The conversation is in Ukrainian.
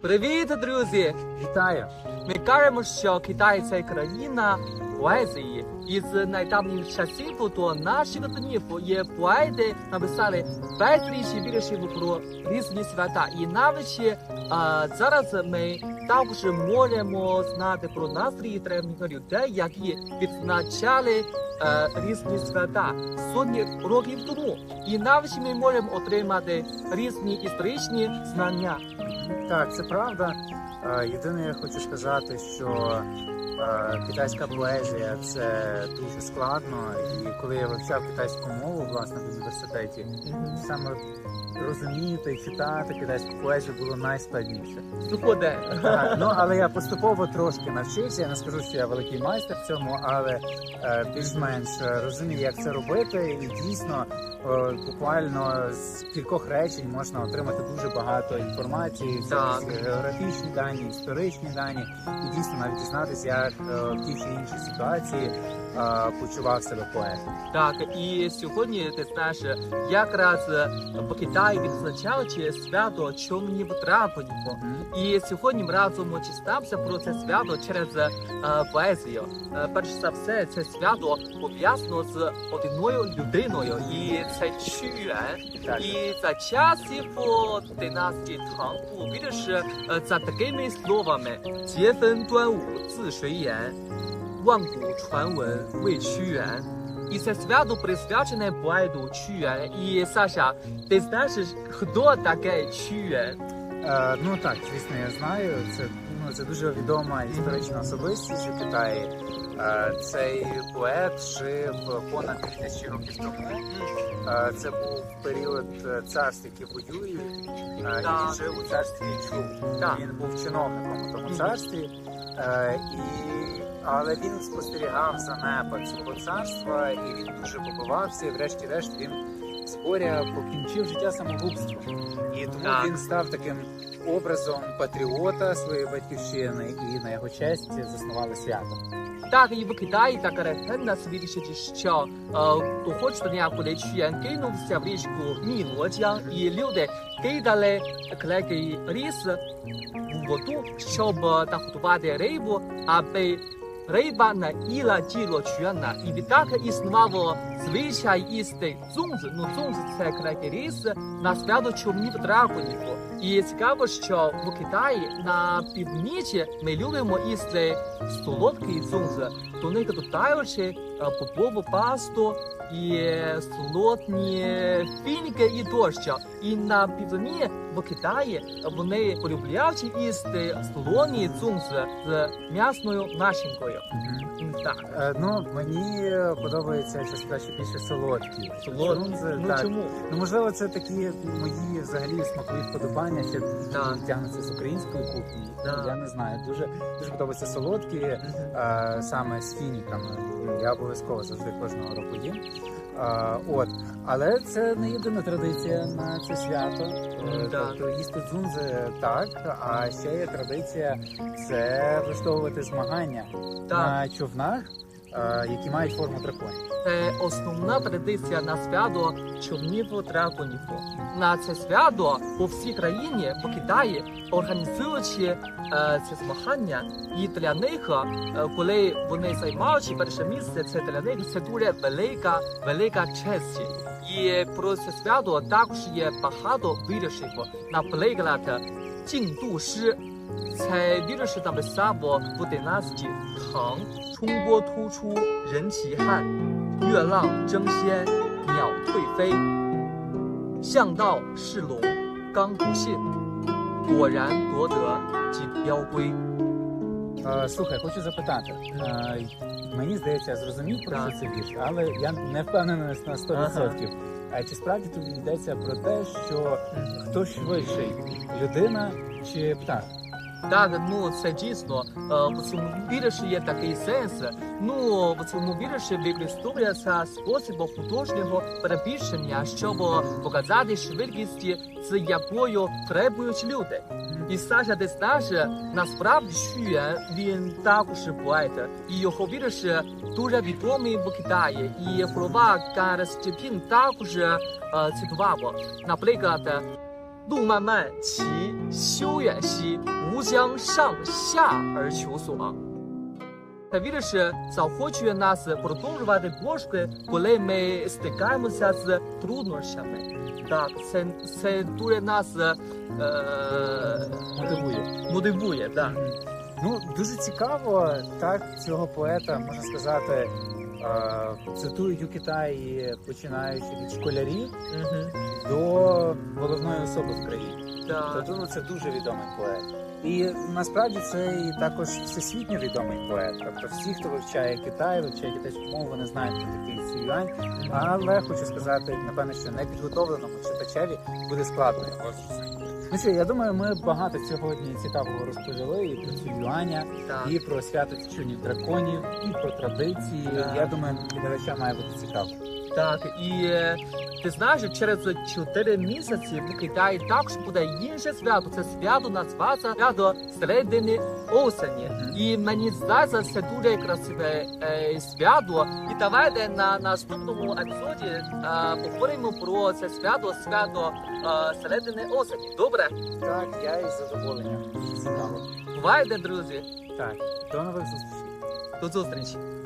Привіт, друзі! Вітаю! Ми кажемо, що Китай це країна поезії. Із найдавніх часів до наших днів є поети написали безліч віршів про різні свята. І навіть зараз ми також можемо знати про настрій людей, які відзначали е, різні свята сотні років тому. І навіть ми можемо отримати різні історичні знання. Так, це правда. Е, Єдине, я хочу сказати, що китайська поезія це дуже складно. І коли я вивчав китайську мову власне в університеті, саме розуміти і читати китайську поезію було найскладніше. Суходе. Так, ну але я поступово трошки навчився. Я не скажу, що я великий майстер в цьому, але е, більш-менш е, розумію, як це робити, і дійсно е, буквально з кількох речень можна отримати дуже багато інформації, Так. географічні дані, історичні дані, і дійсно навіть дізнатися, як е, в тій чи іншій ситуації почував себе поетом. Так і сьогодні ти знаєш, якраз е, в Китаї відзначали свято Чомнів Трапонів. І сьогодні ми разом читався про це свято через е, поезію. Е, перш за все, це свято пов'язано з одною людиною, і це чує. І за часів династії Тангу, більше за такими словами Дєфен 万古传闻为屈原。І це свято присвячене поету Чюен. І Саша, ти знаєш, хто таке Чюен? Е, ну так, звісно, я знаю. Це ну це дуже відома історична особистість у Китаї. Е, цей поет жив понад 3000 років тому. Е, це був період е, царств, які воюють. Е, і Так. він жив у царстві Чу. Так. Він був чиновником у тому Мгм. царстві. Е, і але він спостерігав за непад свого царства, і він дуже побивався. І врешті-решт він з горя покінчив життя самогубством. І тому Так. він став таким образом патріота своєї батьківщини, і на його честь заснували свято. Так, і в Китаї така легенда свідчить, що е, того дня, коли Чюен кинувся в річку Міноджян, і люди кидали клеки ріс в воду, щоб наготувати рибу, аби риба іла діло чуяна. І відтак існувало звичай істи цунз. Ну, цунз – це клеки ріс на свято чорнів драконів. І цікаво, що в Китаї на північі ми любимо їсти солодкий цунз. До них додаючи бобову пасту і солодні фініки і тощо. І на півдні в Китаї вони полюбляють їсти солоні цунз з м'ясною начинкою. Так. Е, ну мені подобається чесно кажучи, більше солодкі. Солодкі. Ну так. чому? Ну, можливо, це такі мої взагалі смакові вподобання, ще Так. тягнуться з української кухні. Так. Я не знаю. Дуже дуже подобаються солодкі, е, саме з фініками. Я обов'язково завжди кожного року їм. Е, от, але це не єдина традиція на це свято. Е, Так. Тобто їсти дзунзи так, а ще є традиція це влаштовувати змагання Так. на човнах, е, які мають форму драконів. Це основна традиція на свято човнів драконів. На це свято по всій країні в Китаї організуючи е, це змагання, і для них, е, коли вони займають перше місце, це для них це дуже велика, велика честь. І про це свято також є багато віршів. Наприклад, 竞度诗，采别的是咱们三国五代那时期，唐。春波突出人齐喊，月浪争先鸟退飞。向道是龙刚不信，果然夺得锦标归。Слухай, хочу запитати. Мені здається, я зрозумів про що це вірш, але я не впевнений на 100%. А чи справді тут йдеться про те, що хто швидший людина чи птах? Так, ну це дійсно е, в цьому вірші є такий сенс. Ну в цьому вірші використовується спосіб художнього перебільшення, щоб показати швидкість, з якою требують люди. І Саша, знаєш, насправді Шюєн, він також поет, і його вірш дуже відомий в Китаї. І слова Ган також е, цитував. Наприклад, 路漫漫其修远兮，吾将上下而求索。Та віриш, заохочує нас продовжувати пошуки, коли ми стикаємося з труднощами. Так, це, це дуже нас е, Мотивує. мотивує. Так. Ну, дуже цікаво, так, цього поета, можна сказати, е, цитують у Китаї, починаючи від школярів до головної особи в країні. Тобто ну, це дуже відомий поет. І насправді це і також всесвітньо відомий поет. Тобто всі, хто вивчає Китай, вивчає китайську мову, вони знають про такий Сі Юань. Але хочу сказати, напевно, що непідготовленому читачеві буде складно його зрозуміти. Ну що, я думаю, ми багато сьогодні цікавого розповіли і про Сі Юаня, і про свято чунів драконів, і про традиції. Так. Я думаю, глядачам має бути цікаво. Так, і е, ти знаєш, через 4 місяці в Китаї також буде інше свято. Це свято називається свято середини осені. І мені здається, це дуже красиве е, свято. І давайте на наступному епізоді е, поговоримо про це свято, свято е, середини осені. Добре? Так, я із задоволенням. Бувайте, друзі. Так, до нових зустрічей. До зустрічі.